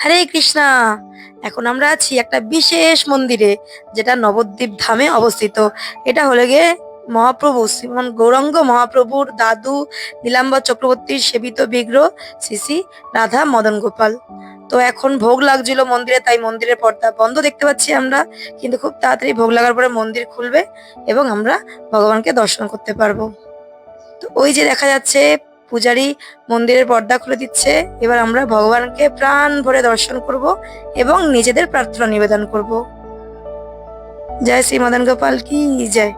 হরে কৃষ্ণা। এখন আমরা আছি একটা বিশেষ মন্দিরে, যেটা নবদ্বীপ ধামে অবস্থিত। এটা হলো গিয়ে মহাপ্রভু শ্রীমন গৌরাঙ্গ মহাপ্রভুর দাদু নীলাম্বর চক্রবর্তীর সেবিত বিগ্রহ শ্রী শ্রী রাধা মদন গোপাল। তো এখন ভোগ লাগছিল মন্দিরে, তাই মন্দিরের পর্দা বন্ধ দেখতে পাচ্ছি আমরা। কিন্তু খুব তাড়াতাড়ি ভোগ লাগার পরে মন্দির খুলবে এবং আমরা ভগবানকে দর্শন করতে পারব। তো ওই যে দেখা যাচ্ছে পূজারী মন্দিরের পর্দা খুলে দিচ্ছে। এবার আমরা ভগবানকে প্রাণ ভরে দর্শন করব এবং নিজেদের প্রার্থনা নিবেদন করব। জয় শ্রী মদন গোপাল কি জয়।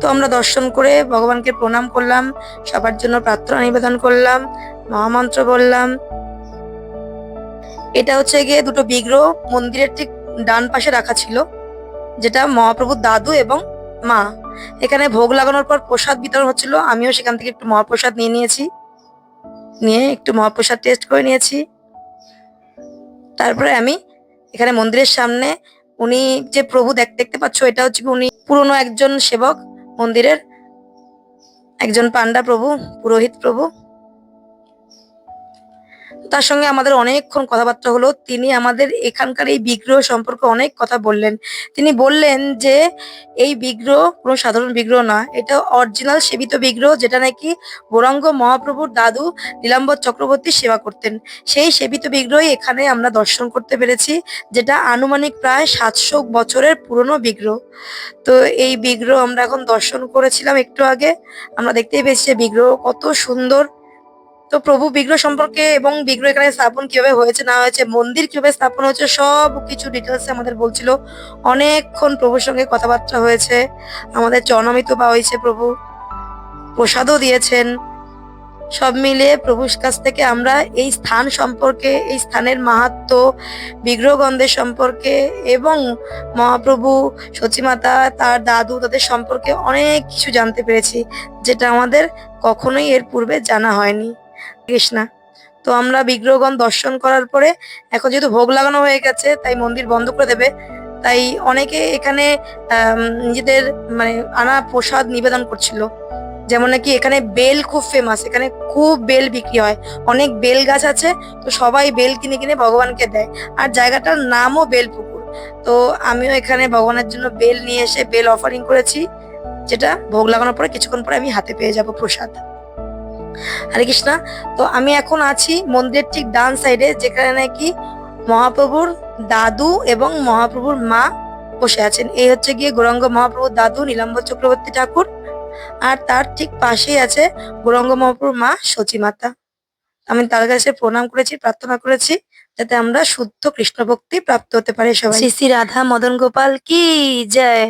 তো আমরা দর্শন করে ভগবানকে প্রণাম করলাম, সবার জন্য প্রার্থনা নিবেদন করলাম, মহামন্ত্র বললাম। এটা হচ্ছে গিয়ে দুটো বিগ্রহ মন্দিরের ঠিক ডান পাশে রাখা ছিল, যেটা মহাপ্রভুর দাদু এবং মা, এখানে ভোগ লাগানোর পর প্রসাদ বিতরণ হচ্ছিল। আমিও সেখান থেকে একটু মহাপ্রসাদ নিয়ে নিয়েছি। নিয়ে একটু মহাপ্রসাদ টেস্ট করে নিয়েছি। তারপরে আমি এখানে মন্দিরের সামনে উনি যে প্রভু দেখ- দেখতে পাচ্ছ, এটা হচ্ছে উনি পুরনো একজন সেবক মন্দিরের, একজন পান্ডা প্রভু, পুরোহিত প্রভু। তার সঙ্গে আমাদের অনেকক্ষণ কথাবার্তা হলো। তিনি আমাদের এখানকার এই বিগ্রহ সম্পর্কে অনেক কথা বললেন। তিনি বললেন যে, এই বিগ্রহ কোনো সাধারণ বিগ্রহ না, এটা অরিজিনাল সেবিত বিগ্রহ যেটা নাকি গৌরাঙ্গ মহাপ্রভুর দাদু নীলাম্বর চক্রবর্তী সেবা করতেন। সেই সেবিত বিগ্রহই এখানে আমরা দর্শন করতে পেরেছি, যেটা আনুমানিক প্রায় সাতশো বছরের পুরনো বিগ্রহ। তো এই বিগ্রহ আমরা এখন দর্শন করেছিলাম একটু আগে। আমরা দেখতেই পেয়েছি যে বিগ্রহ কত সুন্দর। তো প্রভু বিগ্রহ সম্পর্কে এবং বিগ্রহ এখানে স্থাপন কীভাবে হয়েছে, না হয়েছে, মন্দির কীভাবে স্থাপন হয়েছে, সব কিছু ডিটেলস আমাদের বলছিল। অনেকক্ষণ প্রভুর সঙ্গে কথাবার্তা হয়েছে। আমাদের চরণামিত পাওয়া হয়েছে প্রভু। প্রসাদও দিয়েছেন। সব মিলিয়ে প্রভুর কাছ থেকে আমরা এই স্থান সম্পর্কে, এই স্থানের মাহাত্ম বিগ্রহগন্ধের সম্পর্কে এবং মহাপ্রভু, সচিমাতা, তার দাদু, তাদের সম্পর্কে অনেক কিছু জানতে পেরেছি, যেটা আমাদের কখনোই এর পূর্বে জানা হয়নি। কৃষ্ণা। তো আমরা বিগ্রহগণ দর্শন করার পরে, এখন যেহেতু ভোগ লাগানো হয়ে গেছে, তাই মন্দির বন্ধ করে দেবে। তাই অনেকে এখানে নিজেদের মানে আনা প্রসাদ নিবেদন করছিল। যেমন নাকি এখানে বেল খুব ফেমাস এখানে খুব বেল বিক্রি হয়। অনেক বেল গাছ আছে, তো সবাই বেল কিনে কিনে ভগবানকে দেয়। আর জায়গাটার নামও বেলপুকুর তো আমিও এখানে ভগবানের জন্য বেল নিয়ে এসে, বেল অফারিং করেছি, যেটা ভোগ লাগানোর পরে কিছুক্ষণ পরে আমি হাতে পেয়ে যাব প্রসাদ। হরে কৃষ্ণা। তো আমি এখন আছি মন্দিরের ঠিক ডান সাইডে, যেখানে নাকি মহাপ্রভুর দাদু এবং মহাপ্রভুর মা বসে আছেন। এই হচ্ছে গিয়ে গৌরাঙ্গ মহাপ্রভুর দাদু নীলাম্বর চক্রবর্তী ঠাকুর। আর তার ঠিক পাশেই আছে গৌরাঙ্গ মহাপ্রভুর মা সচী মাতা। আমি তার কাছে প্রণাম করেছি, প্রার্থনা করেছি, যাতে আমরা শুদ্ধ কৃষ্ণ ভক্তি প্রাপ্ত হতে পারি সবাই। শ্রী শ্রী রাধা মদন গোপাল কি জয়।